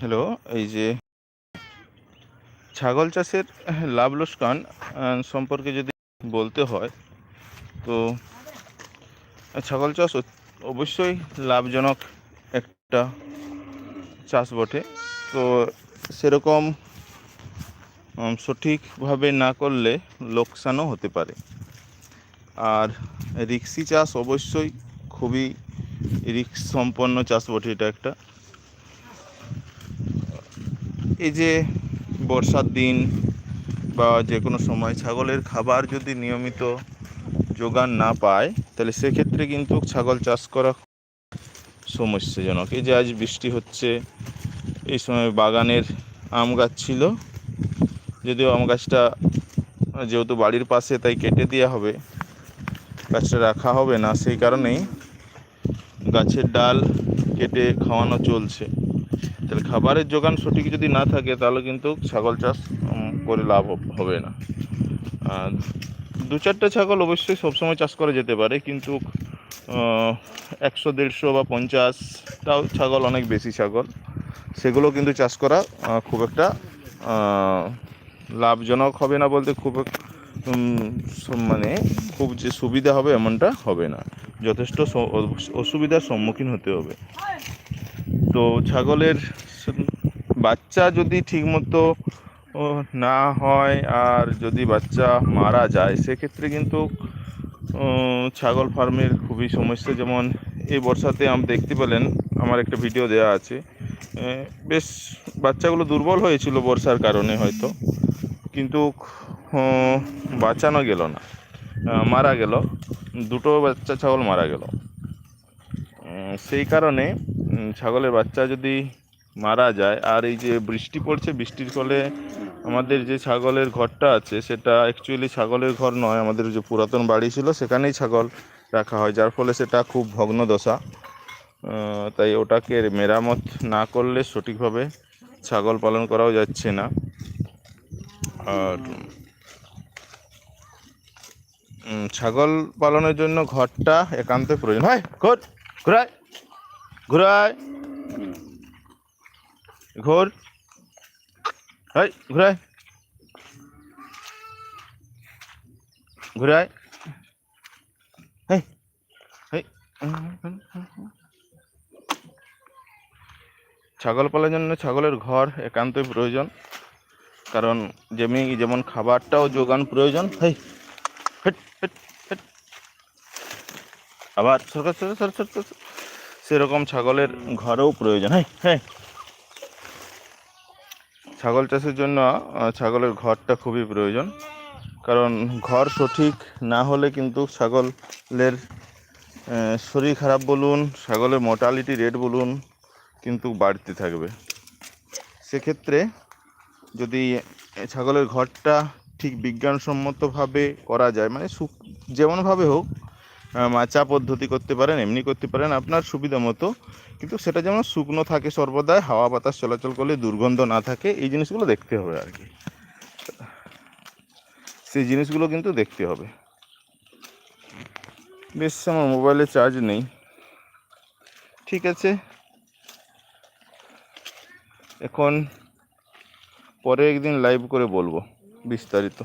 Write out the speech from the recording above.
Hello এই যে ছাগল চাষের লাভ লোকসান সম্পর্কে যদি বলতে হয়, তো ছাগল চাষ অবশ্যই লাভজনক একটা চাষ বটে। তো সেরকম সঠিকভাবে না করলে লোকসানও হতে পারে। আর রিক্সি চাষ অবশ্যই খুবই রিক্স সম্পন্ন চাষ বটে এটা একটা। এই যে বর্ষার দিন বা যে কোনো সময় ছাগলের খাবার যদি নিয়মিত যোগান না পায়, তাহলে সেক্ষেত্রে কিন্তু ছাগল চাষ করা সমস্যাজনক। এই যে আজ বৃষ্টি হচ্ছে, এই সময় বাগানের আম গাছ ছিল, যদিও আম গাছটা যেহেতু বাড়ির পাশে তাই কেটে দেওয়া হবে, গাছটা রাখা হবে না, সেই কারণেই গাছের ডাল কেটে খাওয়ানো চলছে। তাহলে খাবারের যোগান সঠিক যদি না থাকে, তাহলে কিন্তু ছাগল চাষ করে লাভ হবে না। দু চারটে ছাগল অবশ্যই সবসময় চাষ করা যেতে পারে, কিন্তু একশো, দেড়শো বা পঞ্চাশটাও ছাগল অনেক বেশি ছাগল। সেগুলো কিন্তু চাষ করা খুব একটা লাভজনক হবে না বলতে খুব মানে খুব যে সুবিধা হবে এমনটা হবে না। যথেষ্ট অসুবিধার সম্মুখীন হতে হবে। তো ছাগলের বাচ্চা যদি ঠিকমতো না হয় আর যদি বাচ্চা মারা যায়, সেক্ষেত্রে কিন্তু ছাগল ফার্মের খুবই সমস্যা। যেমন এই বর্ষাতে আম দেখতে পেলেন, আমার একটা ভিডিও দেওয়া আছে। বেশ বাচ্চাগুলো দুর্বল হয়েছিল বর্ষার কারণে হয়তো। কিন্তু বাঁচানো গেল না। মারা গেল। দুটো বাচ্চা ছাগল মারা গেল। সেই কারণে ছাগলের বাচ্চা যদি মারা যায়, আর এই যে বৃষ্টি পড়ছে, বৃষ্টির ফলে আমাদের যে ছাগলের ঘরটা আছে, সেটা অ্যাকচুয়ালি ছাগলের ঘর নয়, আমাদের যে পুরাতন বাড়ি ছিল, সেখানেই ছাগল রাখা হয়, যার ফলে সেটা খুব ভগ্ন দশা তাই ওটাকে মেরামত না করলে সঠিকভাবে ছাগল পালন করাও যাচ্ছে না। আর ছাগল পালনের জন্য ঘরটা একান্ত প্রয়োজন। হয় ঘোর ঘুরায় ঘুরায় ঘোর হয় ঘুরায় ঘুরায় হেই ছাগল পালার জন্য ছাগলের ঘর একান্তই প্রয়োজন, কারণ যেমনি যেমন খাবারটাও যোগান প্রয়োজন। হেই। আবার সরকার সরকার সরকার সেরকম ছাগলের ঘরেও প্রয়োজন। হ্যাঁ হ্যাঁ ছাগল চাষের জন্য ছাগলের ঘরটা খুবই প্রয়োজন। কারণ ঘর সঠিক না হলে কিন্তু ছাগলের শরীর খারাপ বলুন, ছাগলের মোর্টালিটি রেট বলুন, কিন্তু বাড়তে থাকবে। সেক্ষেত্রে যদি ছাগলের ঘরটা ঠিক বিজ্ঞানসম্মতভাবে করা যায়। মানে সু যেমনভাবে হোক মাচা পদ্ধতি করতে পারেন, এমনি করতে পারেন, আপনার সুবিধা মতো। কিন্তু সেটা যেমন শুকনো থাকে সর্বদাই, হাওয়া বাতাস চলাচল করলে দুর্গন্ধ না থাকে, এই জিনিসগুলো দেখতে হবে আর কি। সেই জিনিসগুলো কিন্তু দেখতে হবে। বেশ, আমার মোবাইলে চার্জ নেই। ঠিক আছে। এখন পরে একদিন লাইভ করে বলব। বিস্তারিত